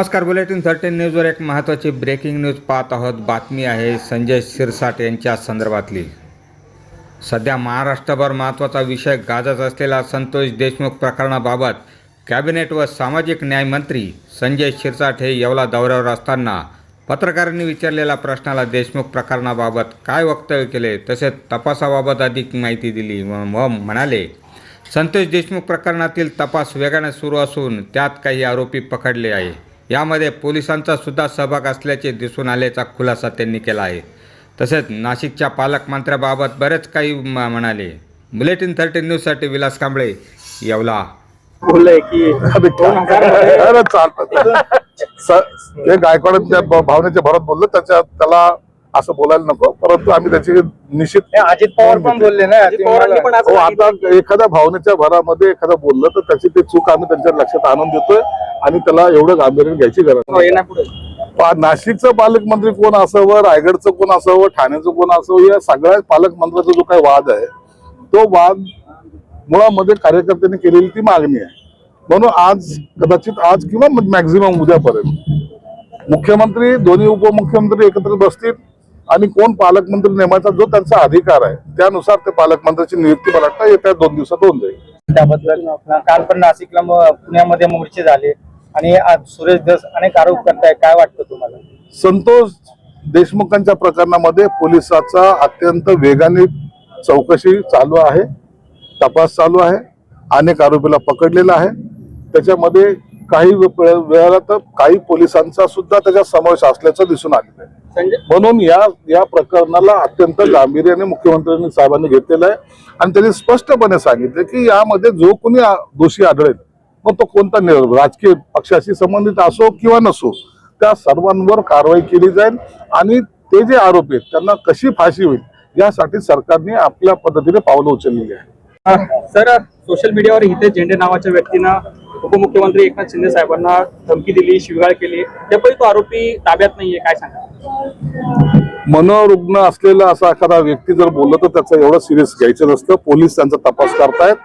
नमस्कार bulletin thirteen न्यूजवर एक महत्त्वाची ब्रेकिंग न्यूज पाहत आहोत. बातमी आहे संजय शिरसाट यांच्या संदर्भातली. सध्या महाराष्ट्रभर महत्त्वाचा विषय गाजत असलेला संतोष देशमुख प्रकरणाबाबत कॅबिनेट व सामाजिक न्याय मंत्री संजय शिरसाट हे येवला दौऱ्यावर असताना पत्रकारांनी विचारलेल्या प्रश्नाला देशमुख प्रकरणाबाबत काय वक्तव्य केले तसेच तपासाबाबत अधिक माहिती दिली व व म्हणाले संतोष देशमुख प्रकरणातील तपास वेगाने सुरू असून त्यात काही आरोपी पकडले आहे यामध्ये पोलिसांचा सुद्धा सहभाग असल्याचे दिसून आल्याचा खुलासा त्यांनी केला आहे. तसेच नाशिकच्या पालकमंत्र्याबाबत बरेच काही म्हणाले. बुलेटिन थर्टीन न्यूजसाठी विलास कांबळे येवला. ते गायकवाड भावनेच्या भरात बोललो त्याच्या त्याला असं बोलायला नको परंतु आम्ही त्याची निश्चित हे अजित पवार पण बोलले ना हो आता एखाद्या भावनेच्या भरामध्ये एखादा बोललं तर त्याची ते चूक आम्ही त्यांच्या लक्षात आणून देतोय आणि त्याला एवढं गांभीर्याने घ्यायची गरज नाही. येण्यापुढे पा- नाशिकचं पालकमंत्री कोण असावं रायगडचं कोण असावं ठाण्याचं कोण असावं या सगळ्या पालकमंत्र्याचा जो काही वाद आहे तो वाद मुळामध्ये कार्यकर्त्यांनी केलेली ती मागणी आहे. म्हणून आज कदाचित आज किंवा मॅक्झिमम उद्यापर्यंत मुख्यमंत्री दोन्ही उपमुख्यमंत्री एकत्र बसतील आणि कोण पालकमंत्री नेमायचा जो त्यांचा अधिकार आहे त्यानुसार ते पालकमंत्र्याची नियुक्ती मला वाटतं येत्या दोन दिवसात होऊन जाईल. त्याबद्दल काल पण नाशिकला पुण्यामध्ये मोर्चे झाले आणि आज सुरेश धस अनेक आरोप करताय. काय वाटतं तुम्हाला? संतोष देशमुखांच्या प्रकरणामध्ये पोलिसाचा अत्यंत वेगाने चौकशी चालू आहे तपास चालू आहे अनेक आरोपीला पकडलेला आहे. त्याच्यामध्ये काही वेळाला तर काही पोलिसांचा सुद्धा त्याच्यात समावेश असल्याचं दिसून आलेलं आहे. म्हणून या या प्रकरणाला अत्यंत गांभीर्याने मुख्यमंत्र्यांनी साहेबांनी घेतलेलं आहे. आणि त्यांनी स्पष्टपणे सांगितलं की यामध्ये जो कोणी दोषी आढळेल मग तो कोणता राजकीय पक्षाशी संबंधित असो किंवा नसो त्या सर्वांवर कारवाई केली जाईल. आणि ते जे आरोपी आहेत त्यांना कशी फाशी होईल यासाठी सरकारने आपल्या पद्धतीने पावलं उचललेली आहे सर सोशल मीडियावर हिते झेंडे नावाच्या व्यक्तीनं उपमुख्यमंत्री एकनाथ शिंदे साहेबांना धमकी दिली शिवगाळ केली. त्यापैकी तो आरोपी ताब्यात नाहीये काय सांगा? मनोरुग्ण असलेला असा एखादा व्यक्ती जर बोललं तर त्याचं एवढं सिरियस घ्यायचं नसतं. पोलीस त्यांचा तपास करतायत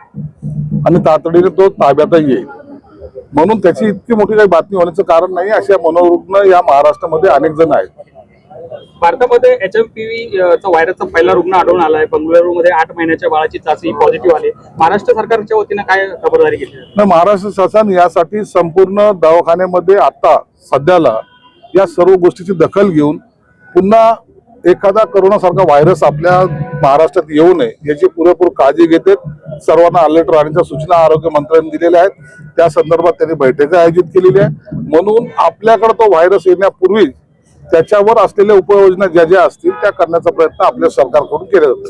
आणि तातडीने तो ताब्यातही येईल. म्हणून त्याची इतकी मोठी काही बातमी होण्याचं कारण नाही. अशा मनोरुग्ण या महाराष्ट्रामध्ये अनेक जण आहेत. भारतामध्ये एच एम पी व्ही चा व्हायरसचा पहिला रुग्ण आढळून आलाय. बंगळुरूमध्ये आठ महिन्याच्या बाळाची चाचणी पॉझिटिव्ह आली. महाराष्ट्र सरकारच्या वतीनं काय खबरदारी घेतली? महाराष्ट्र शासन यासाठी संपूर्ण दवाखान्यामध्ये आता सध्याला या सर्व गोष्टीची दखल घेऊन पुन्हा एखादा करोनासारखा व्हायरस आपल्या महाराष्ट्रात येऊ नये याची पुरेपूर काळजी घेते सर्वांना अलर्ट राहण्याच्या सूचना आरोग्य मंत्र्यांनी दिलेल्या आहेत. त्या संदर्भात त्यांनी बैठक आयोजित केलेली आहे म्हणून आपल्याकडे तो व्हायरस येण्यापूर्वी त्याच्यावर असलेल्या उपाययोजना ज्या ज्या असतील त्या करण्याचा प्रयत्न आपल्या सरकारकडून केला जातो